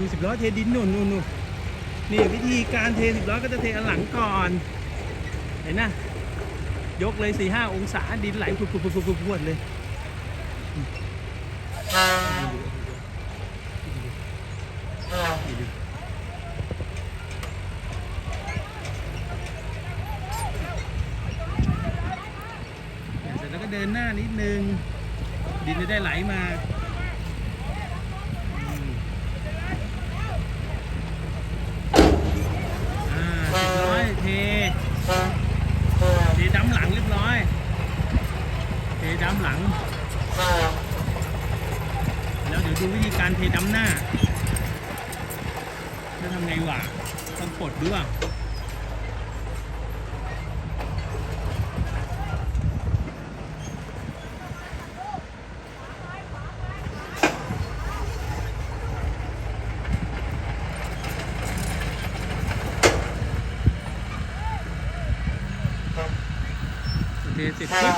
ดูสิบล้อเทดินนู่นนู่นนู่นนี่วิธีการเทสิบล้อก็จะเทอันหลังก่อน เห็นนะยกเลยสี่ห้าองศาดินไหลพุดพุดพุดพุดพุดพุดเลยเสร็จแล้วก็เดินหน้านิดนึง ดินจะได้ไหลมาอืมอ่าเรียบร้อยเท เทดำหลังเรียบร้อย เท ดำหลัง แล้วเดี๋ยวดูวิธีการเทดำหน้า จะทำไงวะต้องกดด้วยเทเสร็จปุ๊บ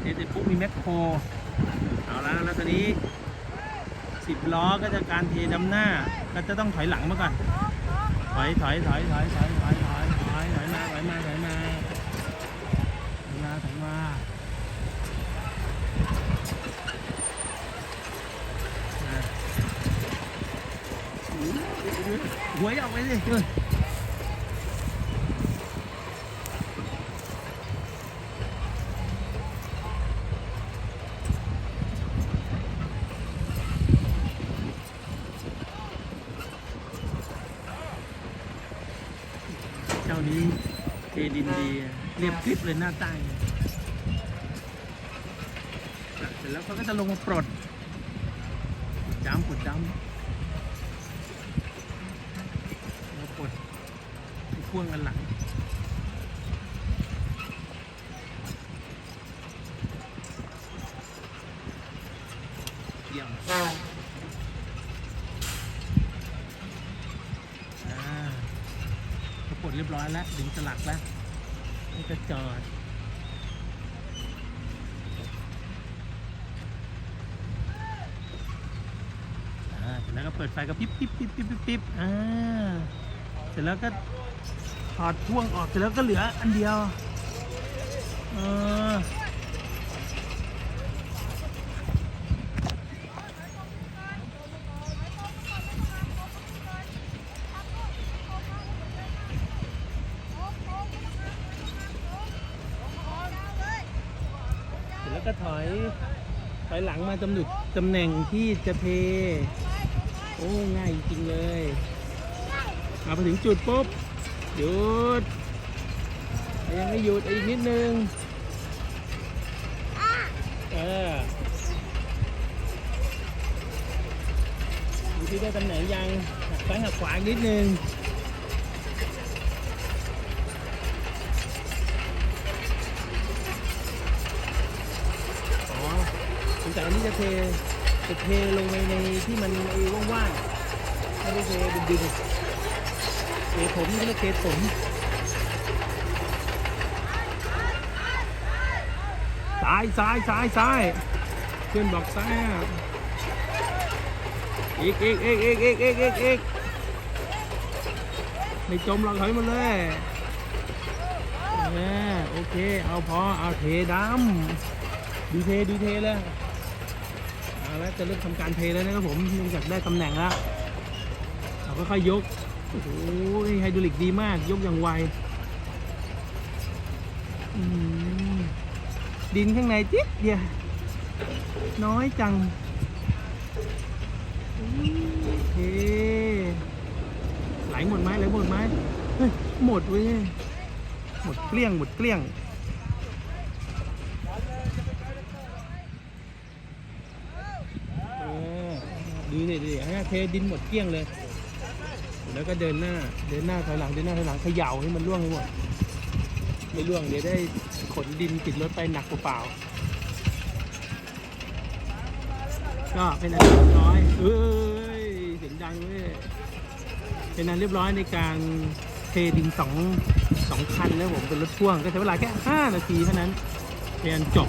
เทเสร็จปุ๊บ มีแมคโครเอาละแล้วตอนนี้สิบล้อก็จะการเทดำหน้า ก็จะต้องถอยหลังมาก่อน ถอยถอยถอยถอยถอยถอยถอยถอยถอยมาถอยมาถอยมาถอยมาถอยมาหัวออกไปสิ เจ้านี้เทดินดีเรียบกริบเลยหน้าตั้งอะเสร็จแล้วเขาก็จะลงมาปลดจำปลดจำมาปลดพ่วงอันหลังเยี่ยม รียบร้อยแล้ว ถึงสลักแล้วนี่ก็จอดเสร็จแล้วก็เปิดไฟก็ปิ๊บปิ๊บปิ๊บปิ๊บปิ๊บปิ๊บอ่าเสร็จแล้วก็ถอดพ่วงออกเสร็จแล้วก็เหลืออันเดียว เออ แล้วก็ถอย ถอยหลังมาตำหนุดตำแหน่งที่จะเท โอ้ง่ายจริงเลยเอาไปถึงจุดปุ๊บหยุด ยังไม่หยุดอีกนิดนึงเออดูที่ได้ตำแหน่งยังหักซ้ายหักขวาอีกนิดนึงอ๋อสงสัย อันนี้จะเทจะเทลงไปในที่มันไอ้ว่างๆไม่ได้เทดินๆเทผมนี่ก็เทผมซ้ายซ้ายซ้ายซ้ายเพื่อนบอกซ้ายอีกอีกอีกอีกอีกอีกอีกอีกไม่จมหรอกถอยมาเลยโอเค เอาพอ เอาเทดำดูเทดูเทเลย เอาแล้วจะเริ่มทำการเทแล้วนะครับผมเนื่องจากได้ตำแหน่งแล้วเราก็ค่อยยกโอ้โหไฮดรอลิกดีมาก ยกอย่างไวดินข้างในจิ๊ดเดียวน้อยจังโอเคไหลหมดไหมไหลหมดไหมเฮ้ยหมดเว้ยหมดเกลี้ยงหมดเกลี้ยง เออ ดูสิดิเทดินหมดเกลี้ยงเลย แล้วก็เดินหน้า เดินหน้าถอยหลัง เดินหน้าถอยหลังเขย่าให้มันร่วงให้หมด ไม่ร่วงเดี๋ยวได้ขนดินติดรถไปหนักเปล่าก็เป็นอันเรียบร้อย เอ้ยเสียงดังเว้ยเป็นอันเรียบร้อยในการเทดินสองสองคันนะผมเป็นรถพ่วงก็ใช้เวลาแค่ 5 นาทีเท่านั้นเรียนจบ